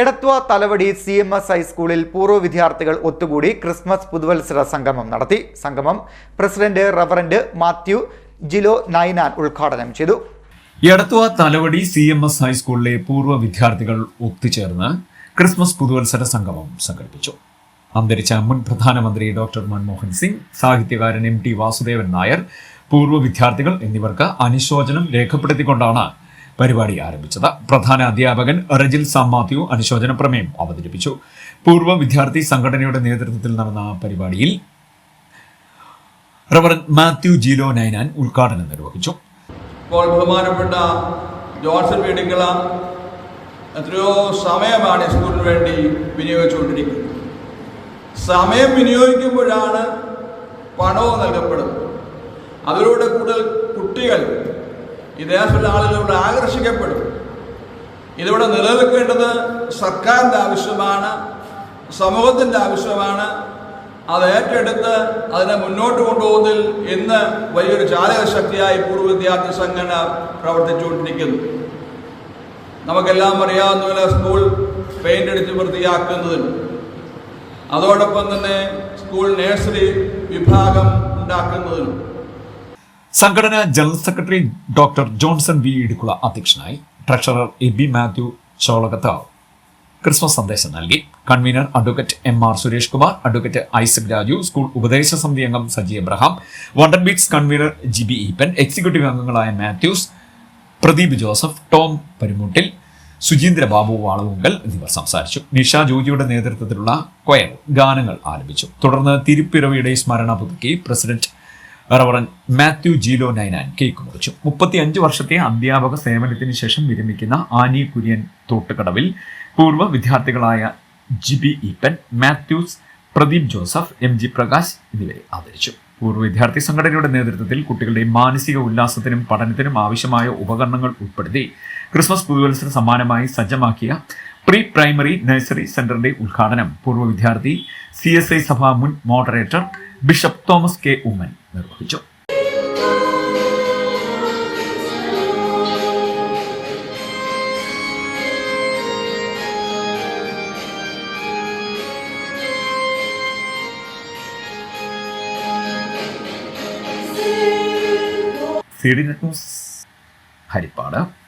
Edathua Thalavady C M S ഹൈസ്കൂളിൽ പൂർവ വിദ്യാർത്ഥികൾ ഒത്തുകൂടി ക്രിസ്മസ് പുതുവത്സര സംഗമം നടത്തി. സംഗമം പ്രസിഡന്റ് റവറന്റ് മാത്യു ജിലോ നൈനാൻ ഉദ്ഘാടനം ചെയ്തു. Edathua Thalavady C M S ഹൈസ്കൂളിലെ പൂർവ വിദ്യാർത്ഥികൾ ഒത്തുചേർന്ന് ക്രിസ്മസ് പുതുവത്സര സംഗമം സംഘടിപ്പിച്ചു. അന്തരിച്ച മുൻ പ്രധാനമന്ത്രി ഡോക്ടർ മൻമോഹൻ സിംഗ് സാഹിത്യകാരൻ എം ടി വാസുദേവൻ നായർ പൂർവ വിദ്യാർത്ഥികൾ എന്നിവർക്ക് അനുശോചനം രേഖപ്പെടുത്തിക്കൊണ്ടാണ് പരിപാടി ആരംഭിച്ചത്. പ്രധാന അധ്യാപകൻ റജിൽ സാം മാത്യു അനുശോചന പ്രമേയം അവതരിപ്പിച്ചു. പൂർവ വിദ്യാർത്ഥി സംഘടനയുടെ നേതൃത്വത്തിൽ നടന്ന പരിപാടിയിൽ റവറൻ മാത്യു ജീലോ നൈനാൻ ഉദ്ഘാടനം നിർവഹിച്ചു. ബഹുമാനപ്പെട്ട ജോൺസൺ വീടുകള എത്രയോ സമയമാണ് സ്കൂളിന് വേണ്ടി വിനിയോഗിച്ചുകൊണ്ടിരിക്കുന്നത്. സമയം വിനിയോഗിക്കുമ്പോഴാണ് പണവും നൽകപ്പെടുന്നത്. അതിലൂടെ കൂടുതൽ കുട്ടികൾ ഈ ദേശത്തുള്ള ഇവിടെ ആകർഷിക്കപ്പെടും. ഇതിവിടെ നിലനിൽക്കേണ്ടത് സർക്കാരിന്റെ ആവശ്യമാണ് സമൂഹത്തിന്റെ ആവശ്യമാണ്. അത് ഏറ്റെടുത്ത് അതിനെ മുന്നോട്ട് കൊണ്ടുപോകുന്നതിൽ ഇന്ന് വലിയൊരു ചാലകശക്തിയായി പൂർവ വിദ്യാർത്ഥി സംഘടന പ്രവർത്തിച്ചുകൊണ്ടിരിക്കുന്നു. നമുക്കെല്ലാം അറിയാവുന്ന പോലെ സ്കൂൾ പെയിന്റ് അടിച്ച് വൃത്തിയാക്കുന്നതിന്. അതോടൊപ്പം തന്നെ സ്കൂൾ നഴ്സറി വിഭാഗം ഉണ്ടാക്കുന്നതിനും. സംഘടന general secretary doctor Johnson V Idikkula അധ്യക്ഷനായി treasurer A B Mathew Cholakath Christmas സന്ദേശം നൽകി. Convener advocate M R Suresh Kumar advocate Isaac Raju school ഉപദേശ സമിതി അംഗം Saji Abraham wonder beats convener G B Eappen executive അംഗങ്ങളായ മാത്യൂസ് പ്രദീപ് ജോസഫ് ടോം പരിമുട്ടിൽ സുജീന്ദ്ര ബാബു വാളവുങ്കൽ എന്നിവർ സംസാരിച്ചു. നിഷ ജോജിയുടെ നേതൃത്വത്തിലുള്ള കൊയർ ഗാനങ്ങൾ ആരംഭിച്ചു തുടർന്ന് തിരുപ്പിറവിയുടെ സ്മരണ പുതുക്കി president reverend Mathew Jilo Ninan cake മുറിച്ചു മുപ്പത്തിയഞ്ച് വർഷത്തെ അധ്യാപക സേവനത്തിന് ശേഷം വിരമിക്കുന്ന ആനി കുര്യൻ തോട്ടുകടവിൽ പൂർവ വിദ്യാർത്ഥികളായ GB Eapen Mathews Pradeep Joseph M G Prakash എന്നിവരെ ആദരിച്ചു. പൂർവ വിദ്യാർത്ഥി സംഘടനയുടെ നേതൃത്വത്തിൽ കുട്ടികളുടെ മാനസിക ഉല്ലാസത്തിനും പഠനത്തിനും ആവശ്യമായ ഉപകരണങ്ങൾ ഉൾപ്പെടുത്തി ക്രിസ്മസ് പുതുവത്സര സമ്മാനമായി സജ്ജമാക്കിയ പ്രീ പ്രൈമറി നഴ്സറി സെന്ററിന്റെ ഉദ്ഘാടനം പൂർവ വിദ്യാർത്ഥി സി എസ് ഐ സഭ മുൻ moderator bishop Thomas K Oommen なるほど。Serie de tus Harry Potter.